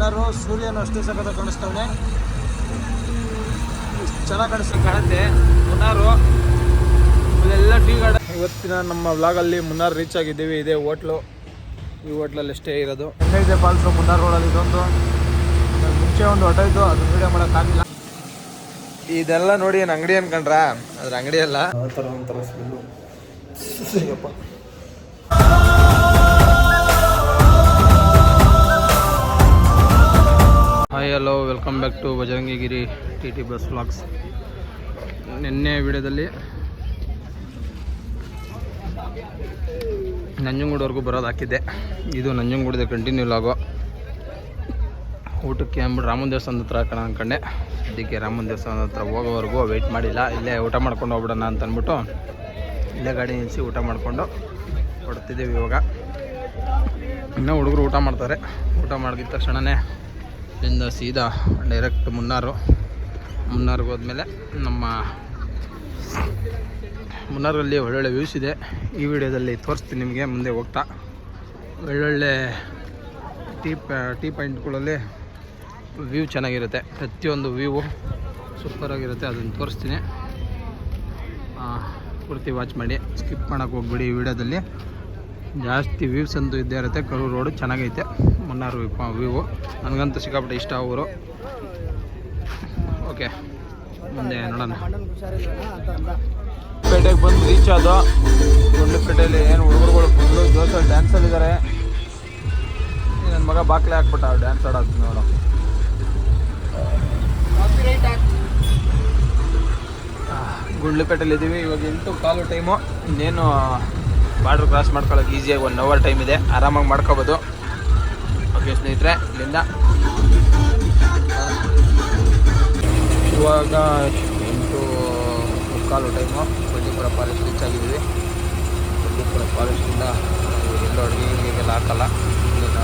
ಎಲ್ಲರೂ ಸೂರ್ಯನ ಅಷ್ಟೇ ಸಕದ ಕಾಣಿಸ್ತವನೆ. ಚೆನ್ನಾಗಿ ಕಾಣಿಸ್ತಾ ಕಾಣುತ್ತೆ. ಮುನ್ನಾರು ಇಲ್ಲೆಲ್ಲ ಟೀ ಗಾರ್ಡನ್ ಇವತ್ತಿನ ನಮ್ಮ ವ್ಲಾಗಲ್ಲಿ ಮುನ್ನಾರ್ ರೀಚ್ ಆಗಿದ್ದೀವಿ. ಇದೇ ಹೋಟ್ಲು. ಈ ಹೋಟ್ಲಲ್ಲಿ ಅಷ್ಟೇ ಇರೋದು. ಹೆಂಗೈತೆ ಫಾಲ್ಸು ಮುನ್ನಾರು ರೋಡಲ್ಲಿ ಇದೊಂದು. ಮುಂಚೆ ಒಂದು ಆಟೋ ಇತ್ತು. ಅದು ವೀಡಿಯೋ ಮಾಡೋಕ್ಕಾಗಿಲ್ಲ ಇದೆಲ್ಲ ನೋಡಿ ಏನು ಅಂಗಡಿ ಅನ್ಕೊಂಡ್ರ? ಅದ್ರ ಅಂಗಡಿ ಅಲ್ಲ. ಆ ಥರ ಒಂಥರ smell hi hello welcome back to Bajarangigiri T T bus vlogs ನಿನ್ನೆ ವಿಡಿಯೋದಲ್ಲಿ ನಂಜನಗೂಡವರೆಗೂ ಬರೋದು ಹಾಕಿದ್ದೆ. ಇದು ನಂಜನಗೂಡದ ಕಂಟಿನ್ಯೂ ಲಾಗೋ ಊಟಕ್ಕೆ ಅಂದ್ಬಿಟ್ಟು ರಾಮನ ದೇವಸ್ಥಾನದ ಹತ್ರ ಹಾಕೋಣ ಅಂದ್ಕೊಂಡೆ ಅದಕ್ಕೆ ರಾಮನ ದೇವಸ್ಥಾನದ ಹತ್ರ ಹೋಗೋವರೆಗೂ ವೆಯ್ಟ್ ಮಾಡಿಲ್ಲ. ಇಲ್ಲೇ ಊಟ ಮಾಡ್ಕೊಂಡು ಹೋಗ್ಬಿಡೋಣ ಅಂತ ಅಂದ್ಬಿಟ್ಟು ಇಲ್ಲೇ ಗಾಡಿ ನಿಲ್ಲಿಸಿ ಊಟ ಮಾಡಿಕೊಂಡು ಹೊಡ್ತಿದ್ದೀವಿ ಇವಾಗ. ಇನ್ನೂ ಹುಡುಗರು ಊಟ ಮಾಡ್ತಾರೆ. ಊಟ ಮಾಡಿದ ತಕ್ಷಣವೇ ಇಲ್ಲಿಂದ ಸೀದಾ ಡೈರೆಕ್ಟ್ ಮುನ್ನಾರು. ಮುನ್ನಾರ್ಗೆ ಹೋದ್ಮೇಲೆ ನಮ್ಮ ಮುನ್ನಾರಲ್ಲಿ ಒಳ್ಳೊಳ್ಳೆ ವ್ಯೂಸ್ ಇದೆ. ಈ ವಿಡಿಯೋದಲ್ಲಿ ತೋರಿಸ್ತೀನಿ ನಿಮಗೆ, ಮುಂದೆ ಹೋಗ್ತಾ. ಒಳ್ಳೊಳ್ಳೆ ಟೀ ಟೀ ಪಾಯಿಂಟ್ಗಳಲ್ಲಿ ವ್ಯೂ ಚೆನ್ನಾಗಿರುತ್ತೆ. ಪ್ರತಿಯೊಂದು ವ್ಯೂವು ಸೂಪರಾಗಿರುತ್ತೆ ಅದನ್ನು ತೋರಿಸ್ತೀನಿ. ಪೂರ್ತಿ ವಾಚ್ ಮಾಡಿ. ಸ್ಕಿಪ್ ಮಾಡೋಕ್ಕೆ ಹೋಗ್ಬಿಡಿ ಈ ವಿಡಿಯೋದಲ್ಲಿ. ಜಾಸ್ತಿ ವ್ಯೂಸ್ ಅಂತೂ ಇದ್ದೇ ಇರುತ್ತೆ. ಕರೂರು ರೋಡು ಚೆನ್ನಾಗೈತೆ. ಮುನ್ನಾರು ವ್ಯೂವು ನನಗಂತೂ ಸಿಕ್ಕಾಪಟ್ಟೆ ಇಷ್ಟ ಅವರು ಓಕೆ. ಮುಂದೆ ನೋಡೋಣ. ಪೇಟೆಗೆ ಬಂದು ರೀಚ್ ಆದ. ಗುಂಡ್ಲುಪೇಟೆಯಲ್ಲಿ ಏನು ಹುಡುಗರುಗಳು ಫುಲ್ಲು ಜೋಸಲ್ಲಿ ಡ್ಯಾನ್ಸಲ್ಲಿದ್ದಾರೆ ನನ್ನ ಮಗ ಬಾಕ್ಲೆ ಹಾಕ್ಬಿಟ್ಟ ಡ್ಯಾನ್ಸ್ ಆಡೋದು ನೋಡು. ಗುಂಡ್ಲಪೇಟೆಯಲ್ಲಿ ಇದ್ದೀವಿ ಇವಾಗ ಎಂಟು ಕಾಲು ಟೈಮು ಇನ್ನೇನು ಬಾರ್ಡ್ರ್ ಕ್ರಾಸ್ ಮಾಡ್ಕೊಳ್ಳೋಕೆ ಈಸಿಯಾಗಿ ಒನ್ ಅವರ್ ಟೈಮ್ ಇದೆ. ಆರಾಮಾಗಿ ಮಾಡ್ಕೋಬೋದು. ಓಕೆ ಸ್ನೇಹಿತರೆ, ಇಲ್ಲಿಂದ. ಇವಾಗ ಎಂಟು ಮುಕ್ಕಾಲು ಟೈಮು ಬಂಡೀಪುರ ಫಾರೆಸ್ಟ್ ರೀಚ್ ಆಗಿದ್ದೀವಿ. ಬಂಡೀಪುರ ಫಾರೆಸ್ಟಿಂದ ಅಡುಗೆ ಅಡುಗೆಗೆಲ್ಲ ಹಾಕಲ್ಲ. ಇಲ್ಲಿನ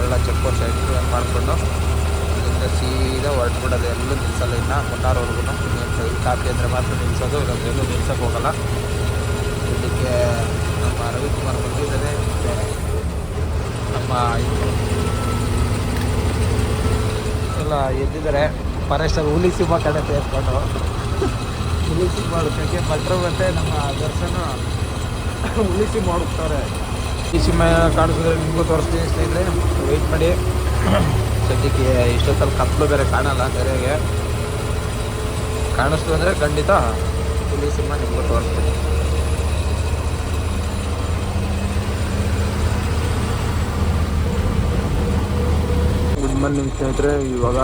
ಎಲ್ಲ ಚೆಕ್ ಪೋಸ್ಟ್ ಎಕ್ಸ್ಪ್ಲೇನ್ ಮಾಡಿಕೊಂಡು, ಇಲ್ಲಿಂದ ಸೀದಾ ಹೊರಟ್ಬಿಡೋದು. ಎಲ್ಲೂ ನಿಲ್ಸಲ್ಲ ಇನ್ನು ಮುನ್ನಾರವರೆಗೂ ಸೈ ಕಾಫಿ ಅಂದರೆ ಮಾತ್ರ ನಿಲ್ಸೋದು ಇಲ್ಲ ಎಲ್ಲೂ ನಿಲ್ಸೋಕ್ಕೆ ಹೋಗಲ್ಲ. ಇದಕ್ಕೆ ನಮ್ಮ ರವಿಕುಮಾರ್ ಬಂದಿದ್ದಾರೆ. ನಮ್ಮ ಎಲ್ಲ ಎದ್ದಿದ್ದಾರೆ. ಫಾರೆಸ್ಟಲ್ಲಿ ಹುಲಿ ಸಿಂಹ ಕಡೆ ಸೇರ್ಕೊಂಡು. ಹುಲಿ ಸಿಂಹ ಮಾಡೋದಕ್ಕೆ ಭಟ್ರು ಮತ್ತೆ ನಮ್ಮ ದರ್ಶನ ಹುಲಿ ಸಿಂಹ ಈ ಸಿಂಹ ಕಾಣಿಸಿದ್ರೆ ನಿಮಗೂ ತೋರಿಸ್ತೀನಿ ಸ್ನೇಹಿತರೆ. ವೆಯ್ಟ್ ಮಾಡಿ. ಸದ್ಯಕ್ಕೆ ಇಷ್ಟೊತ್ತಲ್ಲಿ ಕತ್ಲು ಬೇರೆ ಕಾಣಲ್ಲ ಸರಿಯಾಗಿ ಕಾಣಿಸ್ತು ಅಂದರೆ ಖಂಡಿತ ಹುಲಿ ಸಿಂಹ ನಿಮಗೂ ತೋರಿಸ್ತೀನಿ. ಮಾರ್ನಿಂಗ್ ಸ್ನೇಹಿತರೆ, ಇವಾಗ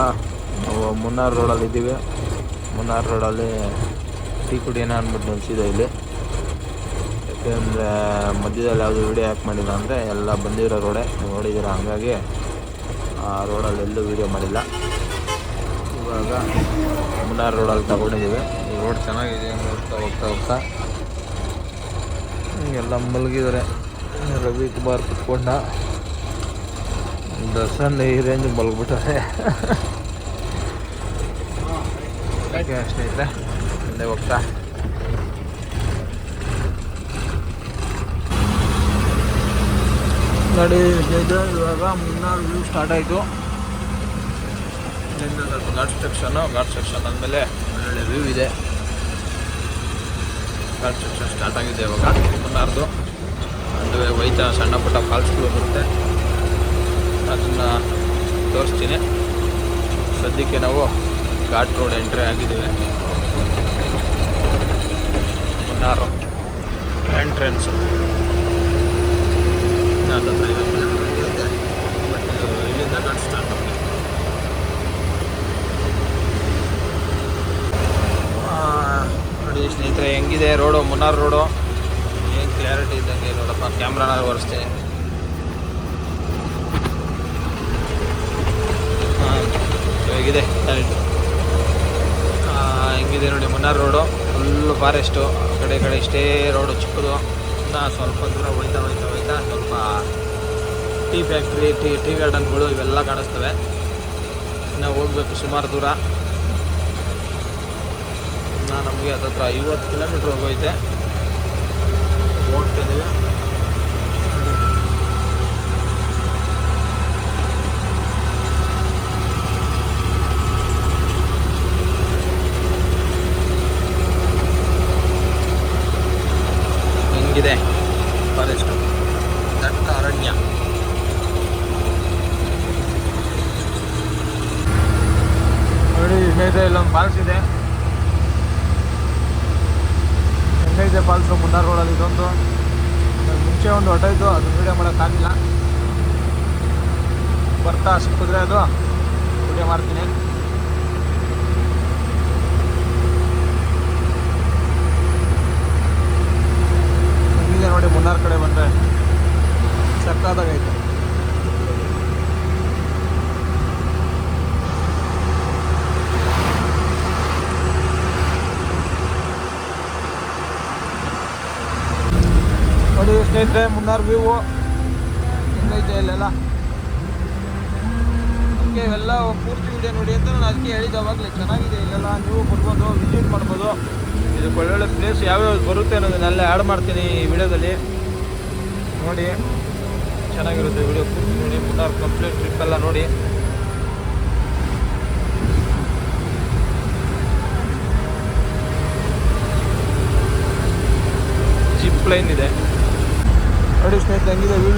ನಾವು ಮುನ್ನಾರ್ ರೋಡಲ್ಲಿ ಇದ್ದೀವಿ. ಮುನ್ನಾರ್ ರೋಡಲ್ಲಿ ಟೀ ಕುಡಿಯೋಣ ಅಂದ್ಬಿಟ್ಟು ನಿಲ್ಸಿದೆ ಇಲ್ಲಿ. ಯಾಕೆಂದರೆ ಮಧ್ಯದಲ್ಲಿ ಯಾವುದು ವೀಡಿಯೋ ಯಾಕೆ ಮಾಡಿಲ್ಲ ಅಂದರೆ ಎಲ್ಲ ಬಂದಿರೋ ರೋಡೆ. ನೋಡಿದ್ದೀರ ಹಾಗಾಗಿ ಆ ರೋಡಲ್ಲಿ ಎಲ್ಲೂ ವೀಡಿಯೋ ಮಾಡಿಲ್ಲ. ಇವಾಗ ಮುನ್ನಾರ್ ರೋಡಲ್ಲಿ ತಗೊಂಡಿದ್ದೀವಿ. ಈ ರೋಡ್ ಚೆನ್ನಾಗಿದೆ ಹೋಗ್ತಾ ಹೋಗ್ತಾ. ಹೋಗ್ತಾ ಎಲ್ಲ ಮಲಗಿದ್ದಾರೆ ರವಿ ಕುಮಾರ್ ಕುತ್ಕೊಂಡ. ದರ್ಶನ್ ಈ ರೇಂಜ್ ಮಲಗ್ಬಿಟ್ಟಾರೆ ಓಕೆ ಸ್ನೇಹಿತರೆ ಮುಂದೆ ಹೋಗ್ತಾ. ನೋಡಿ ಸ್ನೇಹಿತರೆ ಇವಾಗ ಮುನ್ನಾರು ವ್ಯೂ ಸ್ಟಾರ್ಟ್ ಆಯಿತು. ಇಲ್ಲಿಂದ ಸ್ವಲ್ಪ ಘಾಟ್ ಸೆಕ್ಷನ್ನು ಘಾಟ್ ಸೆಕ್ಷನ್ ಅಂದಮೇಲೆ ಒಳ್ಳೊಳ್ಳೆ ವ್ಯೂ ಇದೆ. ಘಾಟ್ ಸೆಕ್ಷನ್ ಸ್ಟಾರ್ಟ್ ಆಗಿದೆ ಇವಾಗ. ಮುನ್ನಾರ್ದು. ಅಂದರೆ ಒಯ್ತಾ ಸಣ್ಣ ಪುಟ್ಟ ಫಾಲ್ಸ್ಗಳು ಬರುತ್ತೆ. ಅದನ್ನು ತೋರಿಸ್ತೀನಿ. ಸದ್ಯಕ್ಕೆ ನಾವು ಘಾಟ್ ರೋಡ್ ಎಂಟ್ರಿ ಆಗಿದ್ದೀವಿ. ಮುನ್ನಾರು ಎಂಟ್ರೆನ್ಸು. ಇಲ್ಲಿಂದ ಘಾಟ್ ಸ್ಟಾರ್ಟ್ ನೋಡಿ ಸ್ನೇಹಿತರೆ, ಹೆಂಗಿದೆ ರೋಡು? ಮುನ್ನಾರು ರೋಡು? ಏನು ಕ್ಲಾರಿಟಿ ಇದ್ದಂಗೆ ನೋಡಪ್ಪ. ಕ್ಯಾಮ್ರಾನ ಒರೆಸ್ತೀನಿ ಹೇಗಿದೆ? ಹೆಂಗಿದೆ ನೋಡಿ, ಮುನ್ನಾರ್ ರೋಡು ಫುಲ್ಲು ಫಾರೆಸ್ಟು ಆ ಕಡೆ ಕಡೆ ಇಷ್ಟೇ ರೋಡು ಚಿಕ್ಕದು. ಇನ್ನು ಸ್ವಲ್ಪ ದೂರ ಹೋಯ್ತಾ ಹೋಯ್ತಾ ಹೋಯ್ತಾ ಸ್ವಲ್ಪ ಟೀ ಫ್ಯಾಕ್ಟ್ರಿ ಟೀ ಟೀ ಗಾರ್ಡನ್ಗಳು ಇವೆಲ್ಲ ಕಾಣಿಸ್ತವೆ. ಇನ್ನು ಹೋಗ್ಬೇಕು ಸುಮಾರು ದೂರ. ಇನ್ನು ನಮಗೆ ಹತ್ತತ್ರ ಐವತ್ತು ಕಿಲೋಮೀಟ್ರ್ ಹೋಗೋಯ್ತೆ. ಹೋಗ್ತಿದ್ದೀವಿ ಇದೆ ಫಾರೆಸ್ಟ್. ದಟ್ಟ ಅರಣ್ಯ. ನೋಡಿ ಇದೆ ಇಲ್ಲೊಂದು ಫಾಲ್ಸ್ ಇದೆ. ಹೆಂಗೈತೆ ಫಾಲ್ಸು ಮುನ್ನಾರ್ ರೋಡಲ್ಲಿ ಇದೊಂದು. ಮುಂಚೆ ಒಂದು ಆಟೋ ಇತ್ತು ಅದು ವೀಡಿಯೋ ಮಾಡೋಕ್ಕಾಗಿಲ್ಲ ಬರ್ತಾ ಸಿಕ್ಕಿದ್ರೆ ಅದು. ವೀಡಿಯೋ ಮಾಡ್ತೀನಿ. ಹೆಂಗಿದೆ ನೋಡಿ, ಮುನ್ನಾರ್ ಕಡೆ ಬಂದರೆ ಸಕ್ಕಾದಾಗೈತೆ ನೋಡಿ, ಸ್ನೇಹಿತರೆ, ಮುನ್ನಾರ್ ವ್ಯೂವು ಹೆಂಗೈತೆ ಇಲ್ಲೆಲ್ಲ? ಅದಕ್ಕೆ ಇವೆಲ್ಲ ಪೂರ್ತಿ ವಿಡಿಯೋ ನೋಡಿ ಅಂತ ನಾನು ಅದಕ್ಕೆ ಹೇಳಿದ್ದು ಅವಾಗಲೇ. ಚೆನ್ನಾಗಿದೆ ಇಲ್ಲೆಲ್ಲ. ನೀವು ಬರ್ಬೋದು ವಿಸಿಟ್ ಮಾಡ್ಬೋದು. ಇದು ಒಳ್ಳೊಳ್ಳೆ ಪ್ಲೇಸ್ ಯಾವ್ಯಾವ್ದು ಬರುತ್ತೆ ಅನ್ನೋದನ್ನೆಲ್ಲ ಆ್ಯಡ್ ಮಾಡ್ತೀನಿ ಈ ವಿಡಿಯೋದಲ್ಲಿ. ನೋಡಿ, ಚೆನ್ನಾಗಿರುತ್ತೆ ವಿಡಿಯೋ ನೋಡಿ ಮುನ್ನಾರ್ ಕಂಪ್ಲೀಟ್ ಟ್ರಿಪ್ ಎಲ್ಲ ನೋಡಿ. ಜಿಪ್ ಲೈನ್ ಇದೆ. ನೋಡಿ ಸ್ನೇಹಿತರೆ, ಹೆಂಗಿದೆ ವ್ಯೂ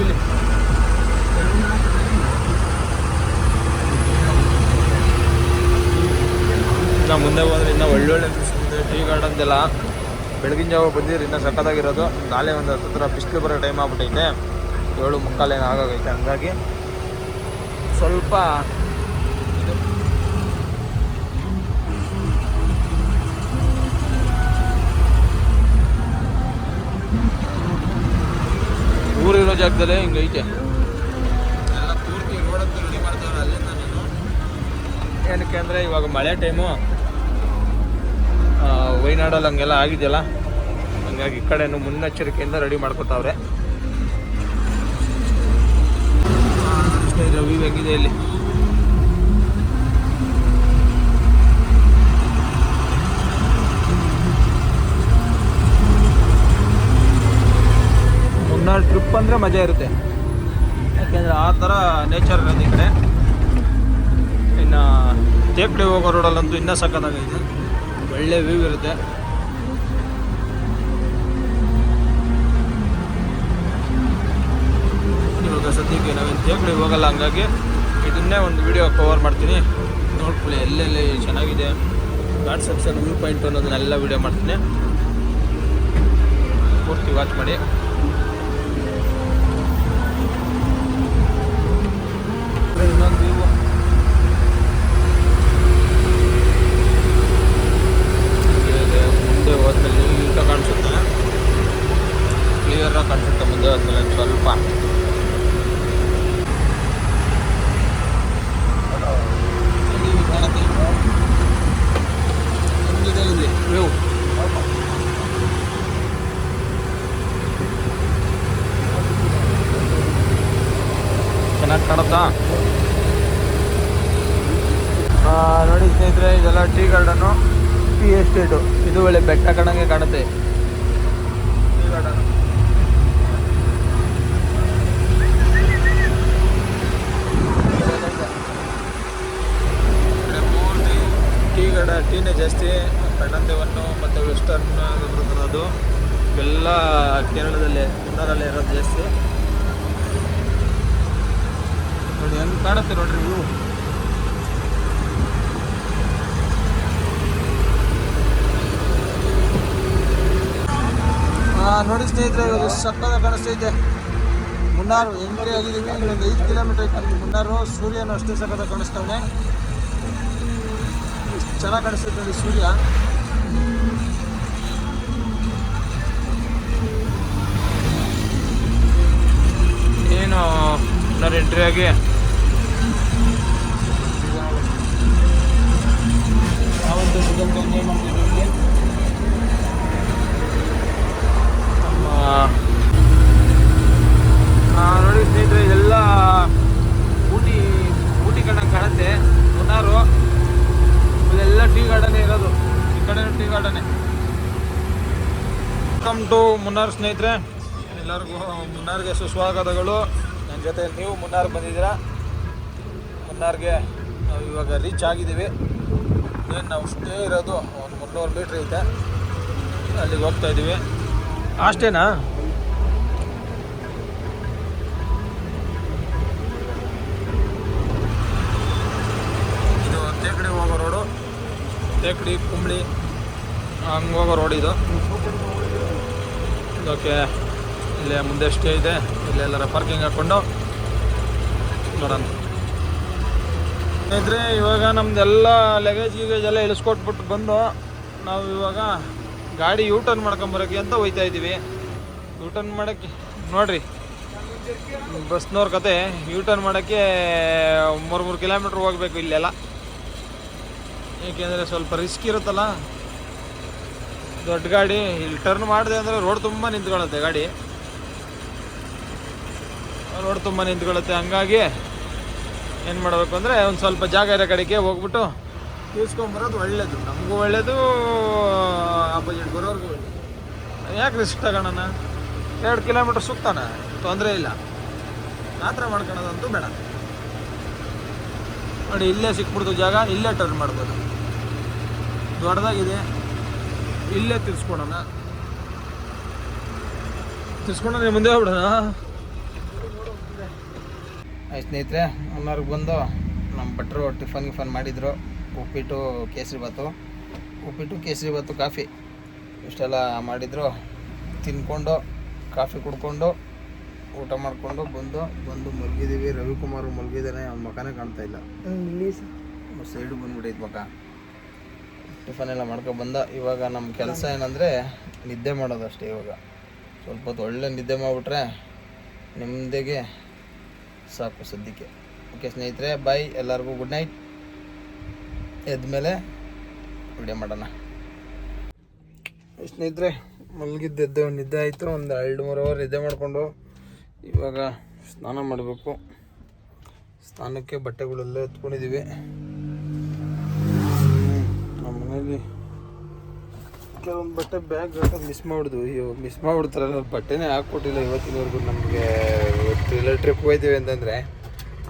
ಇನ್ನು ಮುಂದೆ ಹೋದ್ರೆ ಇನ್ನೂ ಒಳ್ಳೊಳ್ಳೆ ಗಾರ್ಡನ್ದೆಲ್ಲ ಬೆಳಗಿನ ಜಾವ ಬಂದಿದ್ರೆ ಇನ್ನೂ ಸಕ್ಕತ್ತಾಗಿರೋದು ನಾಳೆ ಒಂದು ಹತ್ರ ಬಿಸಿಲು ಬರೋ ಟೈಮ್ ಆಗ್ಬಿಟ್ಟೈತೆ. ಏಳು ಮುಕ್ಕಾಲೇನು ಆಗೋಗೈತೆ. ಹಂಗಾಗಿ ಸ್ವಲ್ಪ ಊರಿರೋ ಜಾಗದಲ್ಲೇ ಹಿಂಗೈತೆ. ಎಲ್ಲ ಪೂರ್ತಿ ರೋಡಂತೂ ರೆಡಿ ಮಾಡ್ತಾವ್ರೆ ಅಲ್ಲಿಂದ ನಾನು? ಏನಕ್ಕೆ ಅಂದರೆ ಇವಾಗ ಮಳೆ ಟೈಮು ವೈನಾಡಲ್ಲಿ ಹಂಗೆಲ್ಲ ಆಗಿದೆಯಲ್ಲ? ಹಂಗಾಗಿ ಈ ಕಡೆ ಮುನ್ನೆಚ್ಚರಿಕೆಯಿಂದ ರೆಡಿ ಮಾಡ್ಕೊತಾವ್ರೆ ರವಿ ಹೆಂಗಿದೆ ಇಲ್ಲಿ? ಮುನ್ನಾರ್ ಟ್ರಿಪ್ ಅಂದರೆ ಮಜಾ ಇರುತ್ತೆ. ಯಾಕೆಂದರೆ ಆ ಥರ ನೇಚರ್ ಇರೋದು ಈ ಕಡೆ. ಇನ್ನು ತೇಪಡಿ ಹೋಗೋ ರೋಡಲ್ಲಂತೂ ಇನ್ನೂ ಸಕ್ಕತ್ತಾಗೈತೆ ಒಳ್ಳೆ ವ್ಯೂ ಇರುತ್ತೆ. ಇವಾಗ ಸದ್ಯಕ್ಕೆ ನಾವೇನು ತೇಕಡೆ ಹೋಗಲ್ಲ, ಹಂಗಾಗಿ ಇದನ್ನೇ ಒಂದು ವಿಡಿಯೋ ಕವರ್ ಮಾಡ್ತೀನಿ. ನೋಡ್ಕೊಳ್ಳಿ, ಎಲ್ಲೆಲ್ಲಿ ಚೆನ್ನಾಗಿದೆ. ಘಾಟ್ ಸೆಕ್ಷನ್ ವ್ಯೂ ಪಾಯಿಂಟ್ ಅನ್ನೋದನ್ನೆಲ್ಲ ವಿಡಿಯೋ ಮಾಡ್ತೀನಿ. ಪೂರ್ತಿ ವಾಚ್ ಮಾಡಿ ಇನ್ನೊಂದು ವ್ಯೂ ಇದೆ. ಮುಂದೆ ಹೋದ್ಮೇಲೆ ನೀಟಾಗಿ ಕಾಣಿಸುತ್ತೆ ಕ್ಲಿಯರಾಗಿ ಕಾಣಿಸುತ್ತೆ ಮುಂದೆ ಹೋದ್ಮೇಲೆ ಒಂದ್ ಸ್ವಲ್ಪ ಇಲ್ಲಿ ಕಾಣುತ್ತೆ. ಹೆಂಗಿದೆ ಇಲ್ಲಿ ವ್ಯೂ ಚೆನ್ನಾಗಿ ಕಾಣುತ್ತಾ ಆ, ನೋಡಿ ಸ್ನೇಹಿತರೆ ಇದೆಲ್ಲ ಟೀ ಗಾರ್ಡನ್ನು ಟೀ ಎಸ್ಟೇಟು ಇದು ಕಣಂಗೆ ಕಾಣುತ್ತೆ. ಟೀ ಗಾರ್ಡ ಟೀನೇ ಜಾಸ್ತಿ ಕಣ್ಣಂದೇವನ್ನು ಮತ್ತು ವೆಸ್ಟರ್ನ್ ಅದು ಎಲ್ಲ ಕೇರಳದಲ್ಲಿ ಕನ್ನಡದಲ್ಲಿ ಇರೋದು ಜಾಸ್ತಿ. ನೋಡಿ ಹೆಂಗೆ ಕಾಣುತ್ತೆ ನೋಡ್ರಿ ವ್ಯೂ. ನೋಡಿ ಸ್ನೇಹಿತರೆ ಇವಾಗ ಸಕ್ಕದ ಇದೆ. ಮುನ್ನಾರು ಎಂಟ್ರಿ ಆಗಿದ್ದೀವಿ ಇನ್ನೊಂದು ಐದು ಕಿಲೋಮೀಟರ್ ಐತೆ ನಮಗೆ ಮುನ್ನಾರು ಸೂರ್ಯನು ಅಷ್ಟೇ ಸಕ್ಕದ ಕಾಣಿಸ್ತವನೆ. ಚೆನ್ನಾಗಿ ಕಾಣಿಸ್ತೈತೆ ನೋಡಿ ಸೂರ್ಯ. ಏನು ಮುನ್ನಾರು ಎಂಟ್ರಿ ಆಗಿ? ನಾವಂತೂ ಸುಗಂಧ ಎಂಜಾಯ್ ಮಾಡ್ತಿದ್ದೀವಿ ಇಲ್ಲಿ ನಮ್ಮ ಆ, ನೋಡಿ ಸ್ನೇಹಿತರೆ, ಇದೆಲ್ಲ ಊಟಿ ಊಟಿ ಗಾರ್ಡನ್ ಕಾಣುತ್ತೆ. ಮುನ್ನಾರು ಇದೆಲ್ಲ ಟೀ ಗಾರ್ಡನೇ ಇರೋದು. ಈ ಕಡೆ ಟೀ ಗಾರ್ಡನೇ. ವೆಲ್ಕಮ್ ಟು ಮುನ್ನಾರ್ ಸ್ನೇಹಿತರೆ. ಎಲ್ಲರಿಗೂ ಮುನ್ನಾರ್ಗೆ ಸುಸ್ವಾಗತಗಳು. ನನ್ನ ಜೊತೆ ನೀವು ಮುನ್ನಾರ್ ಬಂದಿದ್ದೀರಾ? ಮುನ್ನಾರ್ಗೆ ನಾವು ಇವಾಗ ರೀಚ್ ಆಗಿದ್ದೀವಿ. ಏನು ನಾವು ಸ್ಟೇ ಇರೋದು, ಒಂದು ಮುನ್ನೂರು ಮೀಟ್ರ್ ಐತೆ. ಅಲ್ಲಿಗೆ ಹೋಗ್ತಾ ಇದ್ದೀವಿ. ಅಷ್ಟೇನಾ? ಇದು ತೇಕಡಿ ಹೋಗೋ ರೋಡು. ತೇಕಡಿ, ಕುಂಬಳಿ. ಹಂಗೆ ಹೋಗೋ ರೋಡ್ ಇದು. ಓಕೆ ಇಲ್ಲೇ ಮುಂದೆ ಸ್ಟೇ ಇದೆ. ಇಲ್ಲೇ ಎಲ್ಲರ ಪಾರ್ಕಿಂಗ್ ಹಾಕ್ಕೊಂಡು ನೋಡೋಣ. ಸ್ನೇಹಿತರೆ, ಇವಾಗ ನಮ್ದೆಲ್ಲ ಲಗೇಜ್ ಗಿಗೇಜ್ ಎಲ್ಲ ಇಳಿಸ್ಕೊಟ್ಬಿಟ್ಟು ಬಂದು ನಾವು ಇವಾಗ ಗಾಡಿ ಯೂ ಟರ್ನ್ ಮಾಡ್ಕೊಂಬರೋಕೆ ಅಂತ ಹೋಯ್ತಾ ಇದ್ದೀವಿ. ಯೂ ಟರ್ನ್ ಮಾಡೋಕ್ಕೆ, ನೋಡ್ರಿ. ಬಸ್ನವ್ರ ಕತೆ ಯೂ ಟರ್ನ್ ಮಾಡೋಕ್ಕೆ ಮೂರು ಮೂರು ಕಿಲೋಮೀಟ್ರ್ ಹೋಗ್ಬೇಕು ಇಲ್ಲೆಲ್ಲ. ಏಕೆಂದರೆ ಸ್ವಲ್ಪ ರಿಸ್ಕ್ ಇರುತ್ತಲ್ಲ. ದೊಡ್ಡ ಗಾಡಿ, ಇಲ್ಲಿ ಟರ್ನ್ ಮಾಡಿದೆ ಅಂದರೆ ರೋಡ್ ತುಂಬ ನಿಂತ್ಕೊಳ್ಳುತ್ತೆ ಗಾಡಿ. ರೋಡ್ ತುಂಬ ನಿಂತ್ಕೊಳ್ಳುತ್ತೆ. ಹಂಗಾಗಿ ಏನು ಮಾಡಬೇಕು ಅಂದರೆ ಒಂದು ಸ್ವಲ್ಪ ಜಾಗ ಇರೋ ಕಡೆಗೆ ಹೋಗ್ಬಿಟ್ಟು ಇಳಿಸ್ಕೊಂಬರೋದು ಒಳ್ಳೇದು. ನಮಗೂ ಒಳ್ಳೇದು ಅಪೋಸಿಟ್ ಬರೋರ್ಗೂ ಒಳ್ಳೇದು. ಯಾಕೆ ರಿಸ್ಕ್ ತಗೋಣ ಎರಡು ಕಿಲೋಮೀಟ್ರ್ ಸುತ್ತಾನ, ತೊಂದರೆ ಇಲ್ಲ. ಆ ಥರ ಮಾಡ್ಕೊಳೋದಂತೂ ಬೇಡ. ನೋಡಿ, ಇಲ್ಲೇ ಸಿಕ್ಬಿಡ್ತು ಜಾಗ, ಇಲ್ಲೇ ಟರ್ನ್ ಮಾಡ್ಬೋದು. ದೊಡ್ಡದಾಗಿದೆ. ಇಲ್ಲೇ ತಿರ್ಸ್ಕೊಳೋಣ. ತಿರ್ಸ್ಕೊಂಡ್ರೆ ಮುಂದೆ ಹೋಗ್ಬಿಡೋಣ? ಆಯ್ತು ಸ್ನೇಹಿತರೆ ಅನ್ನೋರ್ಗೆ ಬಂದು ನಮ್ಮ ಭಟ್ರು ಟಿಫನ್ ಗಿಫನ್ ಮಾಡಿದರು. ಉಪ್ಪಿಟ್ಟು ಕೇಸರಿ ಬಾತು ಉಪ್ಪಿಟ್ಟು ಕೇಸರಿ ಬಾತು ಕಾಫಿ. ಇಷ್ಟೆಲ್ಲ ಮಾಡಿದರು. ತಿನ್ಕೊಂಡು ಕಾಫಿ ಕುಡ್ಕೊಂಡು ಊಟ ಮಾಡಿಕೊಂಡು ಬಂದು ಬಂದು ಮಲಗಿದ್ದೀವಿ ರವಿಕುಮಾರ್ ಮಲಗಿದ್ದಾನೆ ಅವ್ನ ಮಕನೇ ಕಾಣ್ತಾ ಇಲ್ಲ. ಸೈಡು ಬಂದ್ಬಿಟ್ಟೈತೆ ಮಕ. ಟಿಫನ್ ಎಲ್ಲ ಮಾಡ್ಕೊಂಡು ಬಂದ. ಇವಾಗ ನಮ್ಮ ಕೆಲಸ ಏನಂದರೆ ನಿದ್ದೆ ಮಾಡೋದು ಅಷ್ಟೇ ಇವಾಗ. ಸ್ವಲ್ಪ ಹೊತ್ತು ಒಳ್ಳೆ ನಿದ್ದೆ ಮಾಡಿಬಿಟ್ರೆ ನಿಮ್ಮದಿಗೆ ಸಾಕು ಸದ್ಯಕ್ಕೆ. ಓಕೆ ಸ್ನೇಹಿತರೆ ಬಾಯ್ ಎಲ್ಲರಿಗೂ ಗುಡ್ ನೈಟ್ ಎದ್ಮೇಲೆ ವಿಡಿಯೋ ಮಾಡೋಣ. ಎಷ್ಟು ಸ್ನೇಹಿತರೆ ಮಲಗಿದ್ದೆದ್ದು ನಿದ್ದೆ ಆಯಿತು, ಒಂದು ಎರಡು ಮೂರು ಅವರ್ ನಿದ್ದೆ ಮಾಡಿಕೊಂಡು ಇವಾಗ ಸ್ನಾನ ಮಾಡಬೇಕು. ಸ್ನಾನಕ್ಕೆ ಬಟ್ಟೆಗಳೆಲ್ಲ ಎತ್ಕೊಂಡಿದ್ದೀವಿ ನಮ್ಮ ಮನೇಲಿ ಕೆಲವೊಂದು ಬಟ್ಟೆ ಬ್ಯಾಗ್ ಮಿಸ್ ಮಾಡಿದ್ವು ಅಯ್ಯೋ ಮಿಸ್ ಮಾಡಿಬಿಡ್ತಾರಲ್ಲ, ಬಟ್ಟೆನೇ ಹಾಕ್ಕೊಟ್ಟಿಲ್ಲ ಇವತ್ತಿನವರೆಗೂ ನಮಗೆ. ಇವತ್ತು ಎಲ್ಲ ಟ್ರಿಪ್ ಹೋಯ್ತೀವಿ ಅಂತಂದರೆ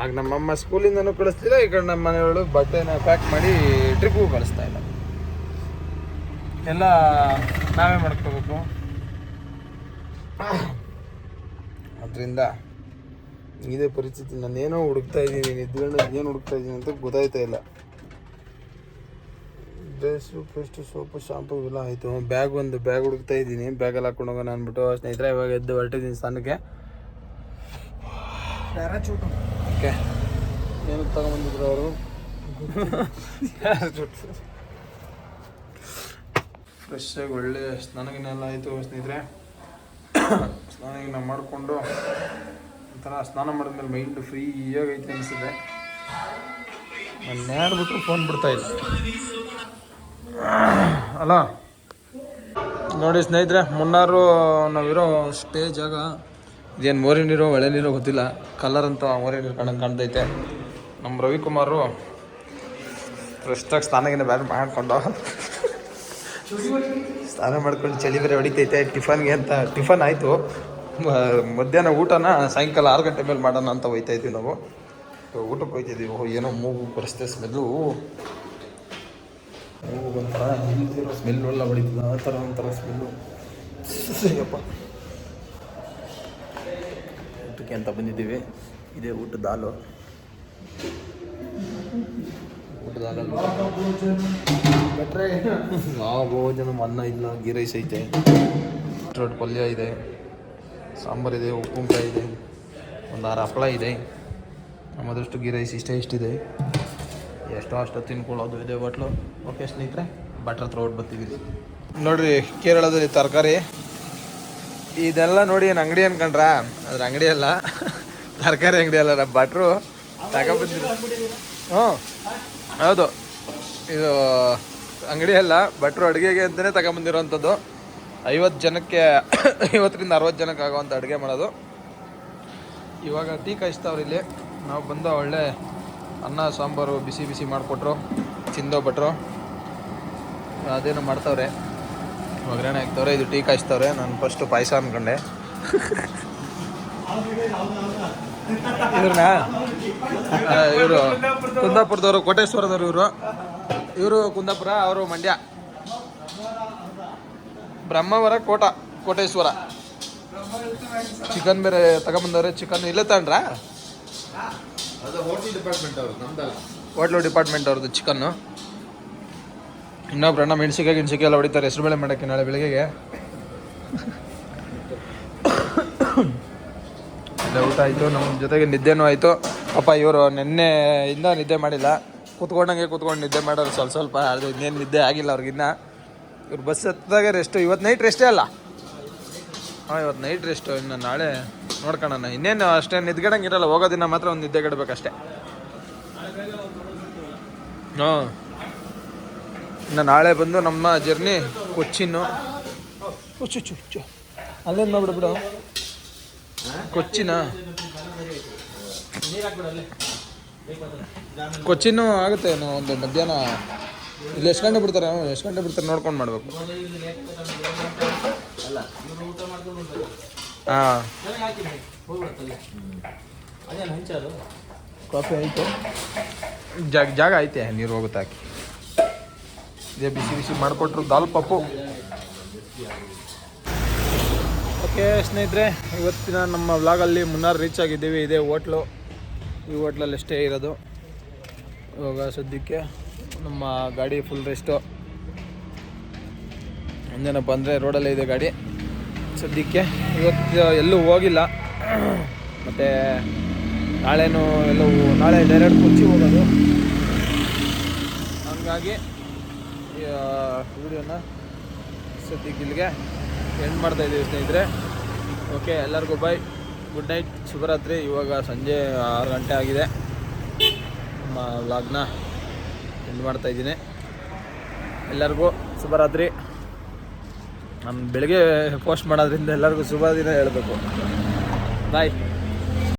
ಆಗ ನಮ್ಮಮ್ಮ ಸ್ಕೂಲಿಂದನೂ ಕಳಿಸ್ತಿಲ್ಲ, ಈ ಕಡೆ ನಮ್ಮ ಮನೆಯೊಳಗೆ ಬಟ್ಟೆನ ಪ್ಯಾಕ್ ಮಾಡಿ ಟ್ರಿಪ್ಗೂ ಕಳಿಸ್ತಾ ಇಲ್ಲ. ಎಲ್ಲ ನಾವೇ ಮಾಡ್ಕೋಬೇಕು. ಅದರಿಂದ ಇದೇ ಪರಿಸ್ಥಿತಿ ನಾನೇನೋ ಹುಡುಕ್ತಾ ಇದ್ದೀನಿ ನಿದ್ಕೊಂಡು ಏನು ಹುಡುಕ್ತಾ ಇದ್ದೀನಿ ಅಂತ ಗೊತ್ತಾಯ್ತಾ ಇಲ್ಲ. ಡ್ರೆಸ್ಸು ಪೇಸ್ಟು, ಸೋಪು, ಶಾಂಪು ಇವೆಲ್ಲ ಆಯಿತು. ಬ್ಯಾಗ್ ಒಂದು ಬ್ಯಾಗ್ ಹುಡುಕ್ತಾ ಇದ್ದೀನಿ. ಬ್ಯಾಗಲ್ಲಿ ಹಾಕೊಂಡು ಹೋಗೋಣ ಅಂದ್ಬಿಟ್ಟು ಸ್ನೇಹಿತರೆ, ಇವಾಗ ಎದ್ದು ಹೊರಟಿದ್ದೀನಿ ಸ್ಥಾನಕ್ಕೆ ಓಕೆ ಏನು ತಗೊಂಬಂದಿದ್ರು ಅವರು? ಫ್ರೆಶ್ ಆಗಿ ಒಳ್ಳೆ ಸ್ನಾನಗಿನೆಲ್ಲ ಆಯಿತು ಸ್ನೇಹಿತರೆ. ಸ್ನಾನಗಿನ ಮಾಡಿಕೊಂಡು ಒಂಥರ ಸ್ನಾನ ಮಾಡಿದ್ಮೇಲೆ ಮೈಂಡ್ ಫ್ರೀಯಾಗಿ ಐತೆ ಅನಿಸಿದೆ ನಾನು ಫೋನ್ ಬಿಡ್ತಾ ಇಲ್ಲ. ಅಲ್ಲ ನೋಡಿ ಸ್ನೇಹಿತರೆ ಮುನ್ನಾರು ನಾವಿರೋ ಸ್ಟೇ ಜಾಗ ಇದೇನು ಮೋರಿ ನೀರು ಒಳೆ ನೀರು ಗೊತ್ತಿಲ್ಲ. ಕಲರ್ ಅಂತ ಮೋರಿ ನೀರು ಕಾಣಂಗೆ ಕಾಣ್ತೈತೆ. ನಮ್ಮ ರವಿಕುಮಾರು ಫ್ರೆಶ್ಟಾಗಿ ಸ್ನಾನಗಿನ ಬ್ಯಾಗ್ ಮಾಡ್ಕೊಂಡು ಸ್ನಾನ ಮಾಡ್ಕೊಂಡು ಚಳಿ ಬೇರೆ ಹೊಡಿತೈತೆ. ಟಿಫನ್ಗೆ ಅಂತ, ಟಿಫನ್ ಆಯಿತು. ಮಧ್ಯಾಹ್ನ ಊಟನ ಸಾಯಂಕಾಲ ಆರು ಗಂಟೆ ಮೇಲೆ ಮಾಡೋಣ ಅಂತ ಹೋಯ್ತಾ ಇದ್ವಿ ನಾವು. ಊಟಕ್ಕೆ ಹೋಯ್ತಿದ್ದೀವಿ ಓಹ್, ಏನೋ ಮೂಗು ಬರೆಸ್ತೆ ಸ್ಮೆಲ್ಲು ಮೂಗು ಒಂಥರ ಸ್ಮೆಲ್ಲು ಸ್ಮೆಲ್ ಎಲ್ಲ ಹೊಡಿತದ ಆ ಥರ ಒಂಥರ ಸ್ಮೆಲ್ಲು ಊಟಕ್ಕೆ ಅಂತ ಬಂದಿದ್ದೀವಿ. ಇದೇ ಊಟದ ಹಾಲು. ಊಟದ ಹಾಲಲ್ಲಿ ಬಟ್ರೆ. ಯಾವ ಭೋಜನ ಅನ್ನ ಇಲ್ಲ ಗೀ ರೈಸ್ ಐತೆ. ಬೀಟ್ರೋಟ್ ಪಲ್ಯ ಇದೆ. ಸಾಂಬಾರಿದೆ ಉಪ್ಪುಂಕಾಯಿ ಇದೆ. ಒಂದು ಆರು ಹಪ್ಪಳ ಇದೆ. ನಮ್ಮದಷ್ಟು ಗೀ ರೈಸ್ ಇಷ್ಟೇ ಇಷ್ಟಿದೆ. ಎಷ್ಟೋ ಅಷ್ಟು ತಿನ್ಕೊಳ್ಳೋದು ಇದೆ ಬಟ್ಲು ಓಕೆ ಸ್ನೇಹಿತರೆ ಬಟ್ರ ಹತ್ರ ಹೊಟ್ಟು ಬರ್ತೀವಿ. ನೋಡ್ರಿ ಕೇರಳದಲ್ಲಿ ತರಕಾರಿ ಇದೆಲ್ಲ ನೋಡಿ ಏನು ಅಂಗಡಿ ಅನ್ಕೊಂಡ್ರ? ಅದ್ರ ಅಂಗಡಿ ಅಲ್ಲ. ತರಕಾರಿ ಅಂಗಡಿ ಅಲ್ಲ ನಮ್ಮ ಭಟ್ರು ತಗೊಬಂದಿದ್ರು ಹ್ಞೂ, ಹೌದು. ಇದು ಅಂಗಡಿ ಅಲ್ಲ, ಭಟ್ರು ಅಡುಗೆಗೆ ಅಂತಲೇ ತಗೊಂಬಂದಿರೋವಂಥದ್ದು ಐವತ್ತು ಜನಕ್ಕೆ, ಐವತ್ತರಿಂದ ಅರವತ್ತು ಜನಕ್ಕೆ ಆಗೋವಂಥ ಅಡುಗೆ ಮಾಡೋದು. ಇವಾಗ ಟೀ ಕಾಯಿಸ್ತಾವ್ರು ಇಲ್ಲಿ. ನಾವು ಬಂದ ಒಳ್ಳೆ ಅನ್ನ, ಸಾಂಬಾರು, ಬಿಸಿ ಬಿಸಿ ಮಾಡಿಕೊಟ್ರು. ತಿಂದೋ ಭಟ್ರು. ಅದೇನು ಮಾಡ್ತಾವ್ರೆ. ಒಗ್ಗರಣೆ ಹಾಕ್ತವ್ರೆ ಇದು ಟೀ ಕಾಯಿಸ್ತವ್ರೆ. ನಾನು ಫಸ್ಟು ಪಾಯಸ ಅನ್ಕೊಂಡೆ. ಇವ್ರನ್ನ? ಇವರು ಕುಂದಾಪುರದವರು ಕೋಟೇಶ್ವರದವರು ಇವರು. ಇವರು ಕುಂದಾಪುರ ಅವರು ಮಂಡ್ಯ. ಬ್ರಹ್ಮವರ ಕೋಟ ಕೋಟೇಶ್ವರ. ಚಿಕನ್ ಬೇರೆ ತಗೊಂಬಂದವ್ರೆ ಚಿಕನ್ ಇಲ್ಲೇ ತಗೊಂಡ್ರಾ? ಹೋಟ್ಲು ಡಿಪಾರ್ಟ್ಮೆಂಟ್ ಅವ್ರದ್ದು ಚಿಕನ್ನು ಇನ್ನೊಬ್ರು ಅಣ್ಣ ಮೆಣಸಿಕಾಯಿ ಗಿಣಸಿಕಾಯಿ ಎಲ್ಲ ಹೊಡಿತಾರೆ. ಹೆಸರು ಬೇಳೆ ಮಾಡೋಕ್ಕೆ ನಾಳೆ ಬೆಳಗ್ಗೆಗೆ. ಊಟ ಆಯಿತು ನಮ್ಮ ಜೊತೆಗೆ ನಿದ್ದೆನೂ ಆಯಿತು. ಅಪ್ಪ, ಇವರು ನಿನ್ನೆಯಿಂದ ನಿದ್ದೆ ಮಾಡಿಲ್ಲ. ಕೂತ್ಕೊಂಡಂಗೆ ಕೂತ್ಕೊಂಡು ನಿದ್ದೆ ಮಾಡೋರು ಸ್ವಲ್ಪ ಸ್ವಲ್ಪ, ಅದು ಇನ್ನೇನು ನಿದ್ದೆ ಆಗಿಲ್ಲ ಅವ್ರಿಗಿನ್ನ ಇವ್ರು ಬಸ್ ಹತ್ತಿದಾಗ ರೆಸ್ಟು ಇವತ್ತು ನೈಟ್ ರೆಸ್ಟೇ ಅಲ್ಲ? ಹಾಂ ಇವತ್ತು ನೈಟ್ ರೆಸ್ಟು ಇನ್ನು ನಾಳೆ ನೋಡ್ಕೊಳ್ಳೋಣ ಇನ್ನೇನು ಅಷ್ಟೇ ನಿದ್ಗಡಂಗಿರಲ್ಲ ಹೋಗೋ ದಿನ ಮಾತ್ರ ಒಂದು ನಿದ್ದೆ ಗೆಡಬೇಕಷ್ಟೇ ಹಾಂ. ಇನ್ನು ನಾಳೆ ಬಂದು ನಮ್ಮ ಜರ್ನಿ ಕೊಚ್ಚಿನ್ನು. ಹುಚ್ಚು ಚುಚ್ಚು ಅಲ್ಲೇನು ಮಾಡ್ಬಿಡು ಬಿಡು. ಕೊಚ್ಚಿನ? ಕೊಚ್ಚಿನ್ನು ಆಗುತ್ತೆ ಒಂದು ಮಧ್ಯಾಹ್ನ. ಇಲ್ಲಿ ಎಷ್ಟು ಗಂಟೆ ಬಿಡ್ತಾರೆ? ಎಷ್ಟು ಗಂಟೆ ಬಿಡ್ತಾರೆ ನೋಡ್ಕೊಂಡು ಮಾಡಬೇಕು. ಹಾಂ. ಕಾಫಿ ಆಯಿತು. ಜಾಗ ಜಾಗ ಐತೆ ನೀರು ಹೋಗುತ್ತೆ ಹಾಕಿ ಇದೇ, ಬಿಸಿ ಬಿಸಿ ಮಾಡಿಕೊಟ್ರು, ದಾಲ್ ಪಪ್ಪು ಓಕೆ, ಸ್ನೇಹಿತರೆ, ಇವತ್ತಿನ ನಮ್ಮ ವ್ಲಾಗಲ್ಲಿ ಮುನ್ನಾರ್ ರೀಚ್ ಆಗಿದ್ದೀವಿ. ಇದೇ ಹೋಟ್ಲು ಈ ಹೋಟ್ಲಲ್ಲಿ ಸ್ಟೇ ಇರೋದು. ಇವಾಗ ಸದ್ಯಕ್ಕೆ ನಮ್ಮ ಗಾಡಿ ಫುಲ್ ರೆಸ್ಟು ಒಂದೇನ ಬಂದರೆ ರೋಡಲ್ಲೇ ಇದೆ ಗಾಡಿ. ಸದ್ಯಕ್ಕೆ ಇವತ್ತು ಎಲ್ಲೂ ಹೋಗಿಲ್ಲ. ಮತ್ತು ನಾಳೆನೂ ಎಲ್ಲೂ ನಾಳೆ ಡೈರೆಕ್ಟ್ ಕುಚ್ಚಿ ಹೋಗೋದು. ಹಂಗಾಗಿ ವಿಡಿಯೋನ ಸದ್ಯಕ್ಕೆ ಇಲ್ಲಿಗೆ ಎಂಡ್ ಮಾಡ್ತಾ ಇದ್ದೀವಿ ಸ್ನೇಹಿತರೆ. ಓಕೆ ಎಲ್ಲರಿಗೂ ಬಾಯ್ ಗುಡ್ ನೈಟ್ ಶುಭರಾತ್ರಿ. ಇವಾಗ ಸಂಜೆ ಆರು ಗಂಟೆ ಆಗಿದೆ. ನಮ್ಮ ವ್ಲಾಗ್ನ ಎಂಡ್ ಮಾಡ್ತಾ ಇದ್ದೀನಿ. ಎಲ್ಲರಿಗೂ ಶುಭರಾತ್ರಿ. ನಾನು ಬೆಳಗ್ಗೆ ಪೋಸ್ಟ್ ಮಾಡೋದ್ರಿಂದ ಎಲ್ಲರಿಗೂ ಶುಭ ದಿನ ಹೇಳಬೇಕು. ಬಾಯ್